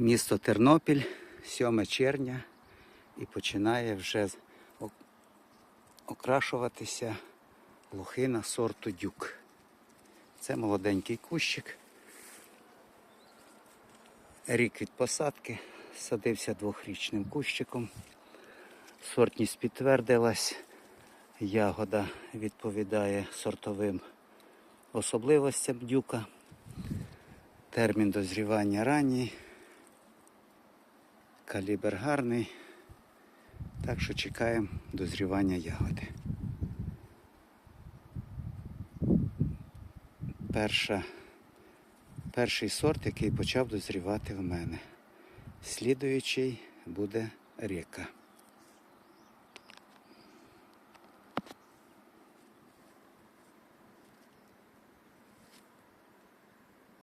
Місто Тернопіль, 7 червня, і починає вже окрашуватися лохина сорту дюк. Це молоденький кущик. Рік від посадки садився двохрічним кущиком. Сортність підтвердилась. Ягода відповідає сортовим особливостям дюка. Термін дозрівання ранній. Калібр гарний. Так що чекаємо дозрівання ягоди. Перша, перший сорт, який почав дозрівати в мене. Слідуючий буде река.